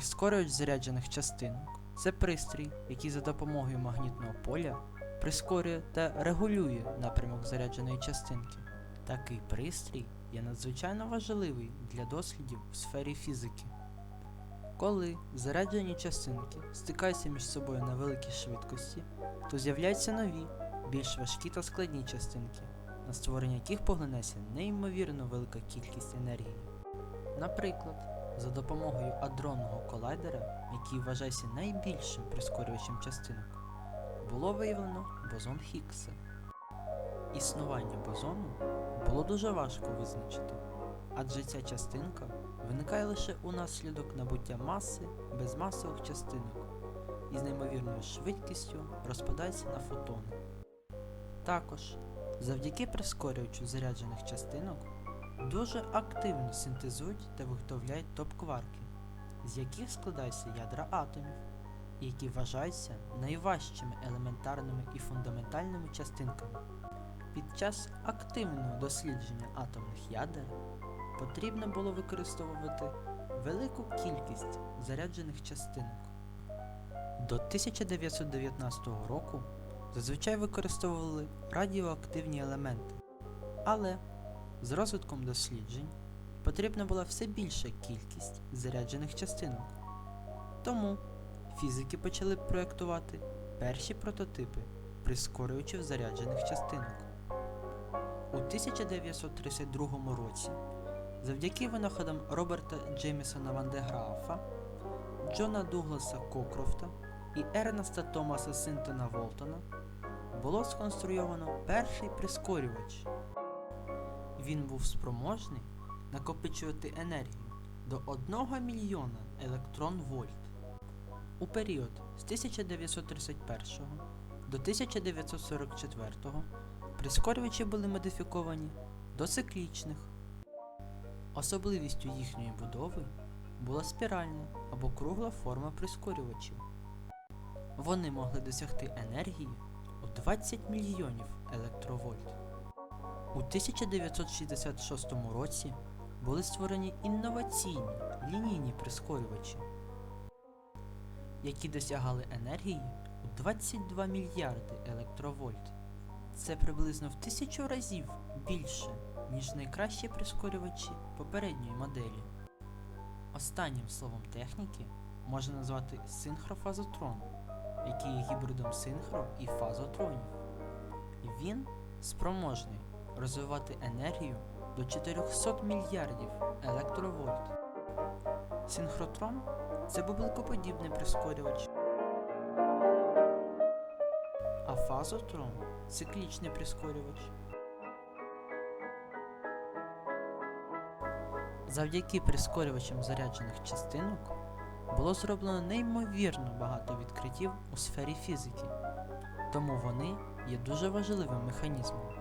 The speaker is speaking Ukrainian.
Прискорювач заряджених частинок це пристрій, який за допомогою магнітного поля прискорює та регулює напрямок зарядженої частинки. Такий пристрій є надзвичайно важливий для дослідів у сфері фізики. Коли заряджені частинки стикаються між собою на великій швидкості, то з'являються нові, більш важкі та складні частинки, на створення яких поглинеться неймовірно велика кількість енергії. Наприклад, за допомогою адронного колайдера, який вважається найбільшим прискорювачем частинок, було виявлено бозон Хіггса. Існування бозону було дуже важко визначити, адже ця частинка виникає лише унаслідок набуття маси безмасових частинок і з неймовірною швидкістю розпадається на фотони. Також завдяки прискорювачу заряджених частинок дуже активно синтезують та виготовляють топ-кварки, з яких складаються ядра атомів, які вважаються найважчими елементарними і фундаментальними частинками. Під час активного дослідження атомних ядер потрібно було використовувати велику кількість заряджених частинок. До 1919 року зазвичай використовували радіоактивні елементи, але з розвитком досліджень потрібна була все більша кількість заряджених частинок. Тому фізики почали проєктувати перші прототипи прискорювачів заряджених частинок. У 1932 році, завдяки винаходам Роберта Джеймісона Ван де Графа, Джона Дугласа Кокрофта і Ернеста Томаса Синтона Волтона було сконструйовано перший прискорювач. Він був спроможний накопичувати енергію до 1 мільйона електрон-вольт. У період з 1931 до 1944 прискорювачі були модифіковані до циклічних. Особливістю їхньої будови була спіральна або кругла форма прискорювачів. Вони могли досягти енергії у 20 мільйонів електровольт. У 1966 році були створені інноваційні лінійні прискорювачі, які досягали енергії у 22 мільярди електровольт. Це приблизно в тисячу разів більше, ніж найкращі прискорювачі попередньої моделі. Останнім словом техніки можна назвати синхрофазотрон, який є гібридом синхро і фазотронів. Він спроможний розвивати енергію до 400 мільярдів електровольт. Синхротрон це бубликоподібний прискорювач, а фазотрон циклічний прискорювач. Завдяки прискорювачам заряджених частинок було зроблено неймовірно багато відкриттів у сфері фізики, тому вони є дуже важливим механізмом.